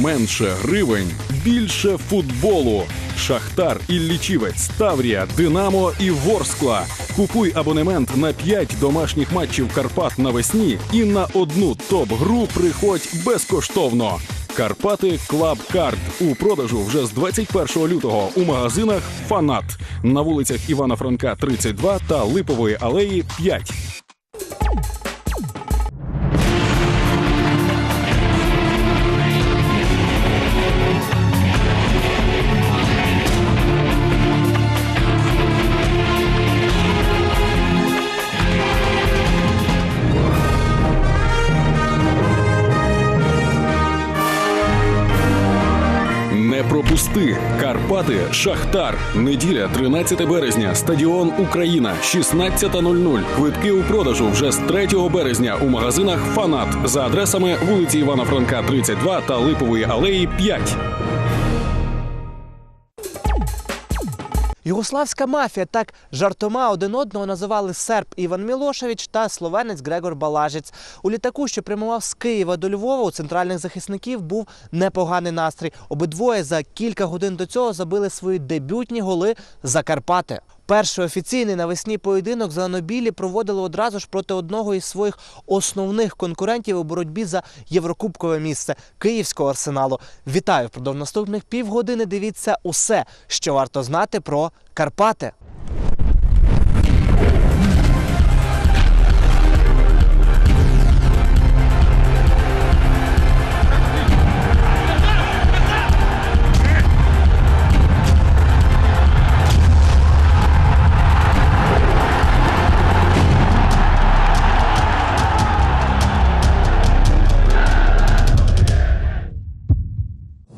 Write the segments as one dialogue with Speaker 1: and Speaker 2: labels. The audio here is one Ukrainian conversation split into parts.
Speaker 1: Менше гривень, більше футболу. Шахтар, Іллічівець, Таврія, Динамо і Ворскла. Купуй абонемент на 5 домашніх матчів Карпат навесні і на одну топ-гру приходь безкоштовно. Карпати Клаб Карт у продажу вже з 21 лютого у магазинах Фанат на вулицях Івана Франка 32 та Липової алеї 5. Шахтар. Неділя, 13 березня. Стадіон Україна, 16.00. Квитки у продажу вже з 3 березня у магазинах Фанат за адресами вулиці Івана Франка, 32 та Липової алеї 5.
Speaker 2: Югославська мафія так жартома один одного називали серб Іван Мілошевич та словенець Грегор Балажець. У літаку, що прямував з Києва до Львова, у центральних захисників був непоганий настрій. Обидвоє за кілька годин до цього забили свої дебютні голи за Карпати. Перший офіційний навесні поєдинок зеленобілі проводили одразу ж проти одного із своїх основних конкурентів у боротьбі за єврокубкове місце київського арсеналу. Вітаю! Впродовж наступних півгодини дивіться усе, що варто знати про Карпати.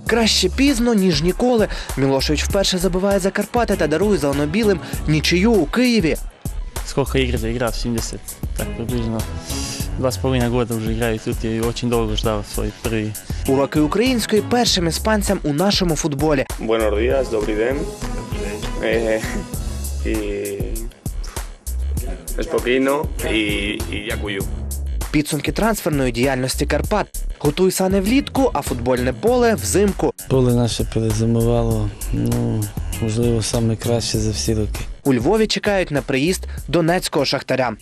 Speaker 2: Краще пізно, ніж ніколи. Мілошевич вперше забиває за Карпати та дарує зеленобілим нічию у Києві.
Speaker 3: Сколько игр заиграл? 70, так приблизно. Два с половиной года уже играю тут и очень долго ждал свой первый
Speaker 2: Уроки української першим іспанцям у нашому футболі.
Speaker 4: Buenos días, добрий день. Eh, і спокійно і, і дякую.
Speaker 2: Підсумки трансферної діяльності Карпат. Готуй сани влітку, а футбольне поле взимку.
Speaker 5: Поле наше перезимувало, ну, можливо, найкраще за всі роки.
Speaker 2: У Львові чекають на приїзд донецького шахтаря.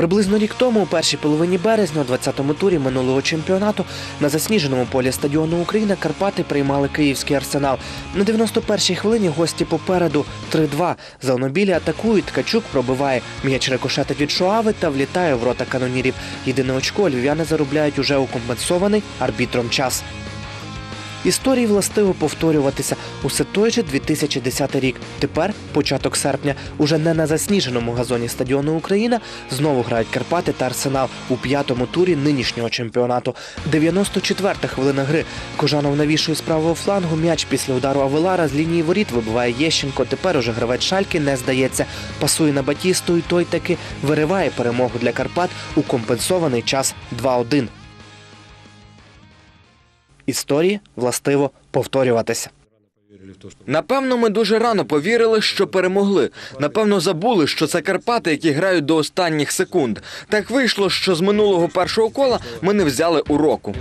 Speaker 2: Приблизно рік тому, у першій половині березня, у 20-му турі минулого чемпіонату, на засніженому полі стадіону Україна Карпати приймали київський арсенал. На 91-й хвилині гості попереду 3-2. Зеленобілі атакують. Ткачук пробиває. М'яч рикошетить від Шоави та влітає в рота канонірів. Єдине очко львів'яни заробляють уже у компенсований арбітром час. Історії властиво повторюватися усе той же 2010 рік. Тепер, початок серпня, уже не на засніженому газоні стадіону Україна знову грають Карпати та Арсенал у п'ятому турі нинішнього чемпіонату. 94-та хвилина гри. Кожанов навішує з правого флангу. М'яч після удару Авелара з лінії воріт вибиває Єщенко. Тепер уже гравець Шальки не здається. Пасує на Батісту, і той таки вириває перемогу для Карпат у компенсований час 2-1. Історії властиво повторюватися.
Speaker 6: Напевно, ми дуже рано повірили, що перемогли. Напевно, забули, що це Карпати, які грають до останніх секунд. Так вийшло, що з минулого першого кола ми не взяли уроку.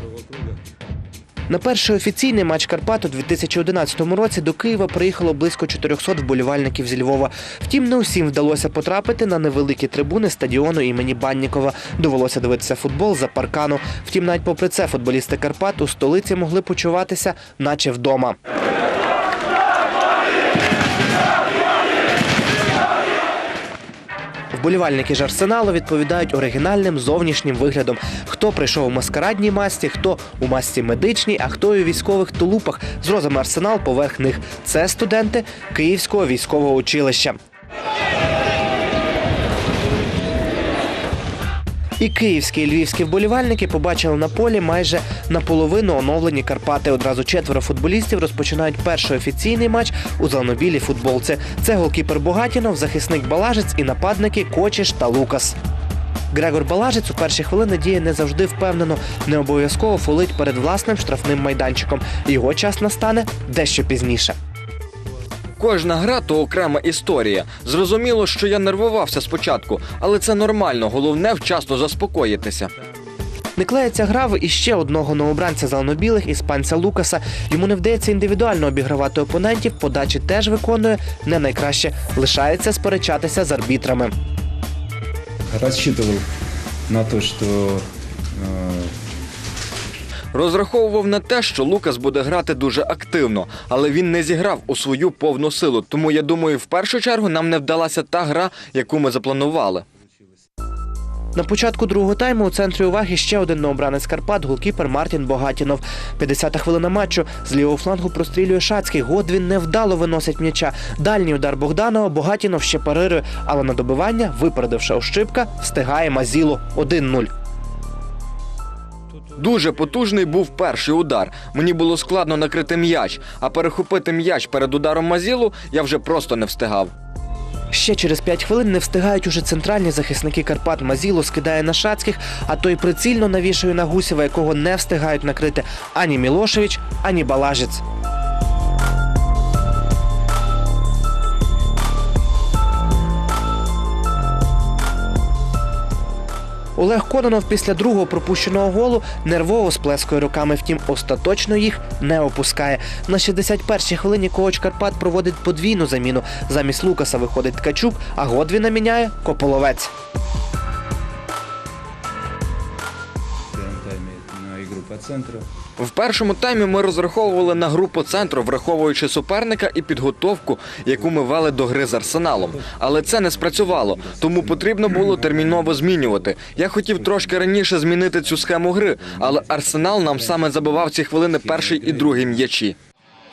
Speaker 2: На перший офіційний матч Карпат у 2011 році до Києва приїхало близько 400 вболівальників зі Львова. Втім, не усім вдалося потрапити на невеликі трибуни стадіону імені Баннікова. Довелося дивитися футбол за паркану. Втім, навіть попри це, футболісти Карпат у столиці могли почуватися, наче вдома. Вболівальники ж арсеналу відповідають оригінальним зовнішнім виглядом. Хто прийшов у маскарадній масті, хто у масці медичній, а хто і у військових тулупах з розами арсенал поверх них. Це студенти Київського військового училища. І київські і львівські вболівальники побачили на полі майже наполовину оновлені Карпати. Одразу четверо футболістів розпочинають перший офіційний матч у зеленобілій футболці. Це голкіпер Богатінов, захисник Балажець і нападники Кочіш та Лукас. Грегор Балажець у перші хвилини діє не завжди впевнено, не обов'язково фолить перед власним штрафним майданчиком. Його час настане дещо пізніше.
Speaker 6: Кожна гра то окрема історія. Зрозуміло, що я нервувався спочатку, але це нормально. Головне вчасно заспокоїтися.
Speaker 2: Не клеїться гра в іще одного новобранця зеленобілих іспанця Лукаса. Йому не вдається індивідуально обігравати опонентів, подачі теж виконує не найкраще. Лишається сперечатися з арбітрами.
Speaker 7: рассчитывал на что э,
Speaker 6: Розраховував на те, що Лукас буде грати дуже активно, але він не зіграв у свою повну силу. Тому я думаю, в першу чергу нам не вдалася та гра, яку ми запланували.
Speaker 2: На початку другого тайму у центрі уваги ще один новобранець Карпат, голкіпер Мартін Богатінов. 50-та хвилина матчу з лівого флангу прострілює Шацький. Годвін невдало виносить м'яча. Дальній удар Богданова Богатінов ще парирує, але на добивання, випередивши Ощипка, встигає Мазіло 1-0.
Speaker 6: Дуже потужний був перший удар. Мені було складно накрити м'яч, а перехопити м'яч перед ударом Мазілу я вже просто не встигав.
Speaker 2: Ще через 5 хвилин не встигають уже центральні захисники Карпат. Мазіло скидає на Шацьких, а той прицільно навішує на Гусєва, якого не встигають накрити ані Мілошевич, ані Балажець. Олег Кононов після другого пропущеного голу нервово сплескує руками, втім остаточно їх не опускає. На 61-й хвилині коуч Карпат проводить подвійну заміну. Замість Лукаса виходить Ткачук, а Годвіна міняє Кополовець.
Speaker 7: по центру.
Speaker 6: В першому таймі ми розраховували на гру по центру, враховуючи суперника і підготовку, яку ми вели до гри з арсеналом. Але це не спрацювало, тому потрібно було терміново змінювати. Я хотів трошки раніше змінити цю схему гри, але арсенал нам саме забивав ці хвилини перший і другий м'ячі.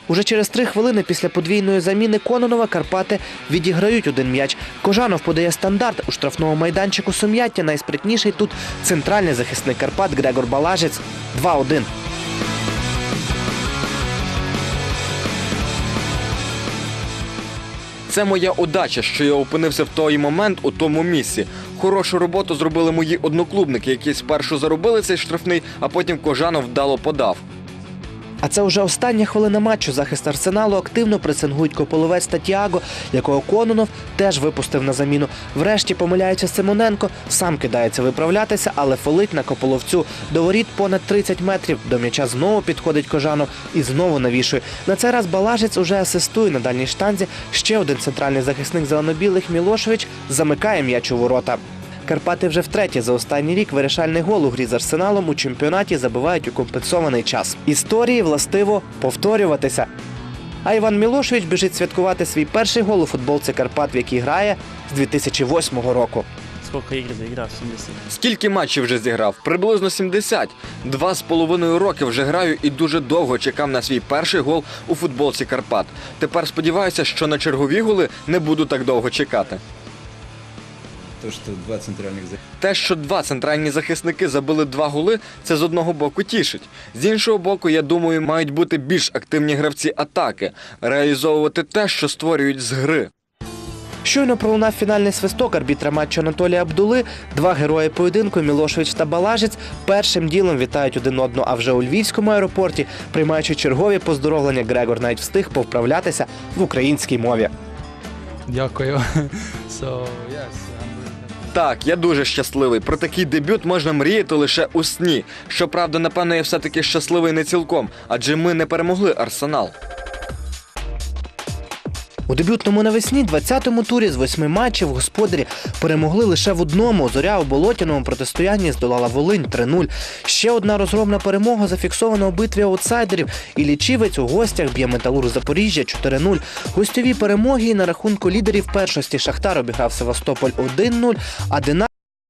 Speaker 2: Уже через три хвилини після подвійної заміни Кононова Карпати відіграють один м'яч. Кожанов подає стандарт у штрафному майданчику сум'яття. Найспритніший тут центральний захисник Карпат Грегор Балажець 2-1.
Speaker 6: Це моя удача, що я опинився в той момент у тому місці. Хорошу роботу зробили мої одноклубники, які спершу заробили цей штрафний, а потім Кожанов вдало подав.
Speaker 2: А це вже остання хвилина матчу. Захист арсеналу активно пресингують Кополовець та Тіаго, якого Кононов теж випустив на заміну. Врешті помиляється Симоненко, сам кидається виправлятися, але фолить на Кополовцю. До воріт понад 30 метрів. До м'яча знову підходить Кожанов і знову навішує. На цей раз Балажець уже асистує на дальній штанзі. Ще один центральний захисник зеленобілих Мілошевич замикає м'яч у ворота. Карпати вже втретє за останній рік вирішальний гол у грі з арсеналом у чемпіонаті забивають у компенсований час. Історії властиво повторюватися. А Іван Мілошевич біжить святкувати свій перший гол у футболці Карпат, в якій грає з 2008 року.
Speaker 3: Сколько игр заиграл? 70.
Speaker 6: Скільки матчів вже зіграв? Приблизно 70. Два з половиною роки вже граю і дуже довго чекав на свій перший гол у футболці Карпат. Тепер сподіваюся, що на чергові голи не буду так довго чекати.
Speaker 7: То, что два центральных защитника
Speaker 6: Те, що два центральні захисники забили два голи, це з одного боку тішить. З іншого боку, я думаю, мають бути більш активні гравці атаки, реалізовувати те, що створюють з гри.
Speaker 2: Щойно пролунав фінальний свисток арбітра матчу Анатолія Абдули. Два герої поєдинку Мілошевич та Балажець першим ділом вітають один одного. А вже у львівському аеропорті, приймаючи чергові поздоровлення, Грегор навіть встиг повправлятися в українській мові.
Speaker 8: Дякую. So, yes.
Speaker 6: Так, я дуже щасливий. Про такий дебют можна мріяти лише у сні. Щоправда, напевно, я все-таки щасливий не цілком, адже ми не перемогли Арсенал.
Speaker 2: У дебютному навесні 20-му турі з восьми матчів господарі перемогли лише в одному. Зоря у болотяному протистоянні здолала Волинь 3-0. Ще одна розгромна перемога зафіксована у битві аутсайдерів. І лічівець у гостях б'є металур Запоріжжя 4-0. Гостьові перемоги на рахунку лідерів першості Шахтар обіграв Севастополь 1-0, а Динамо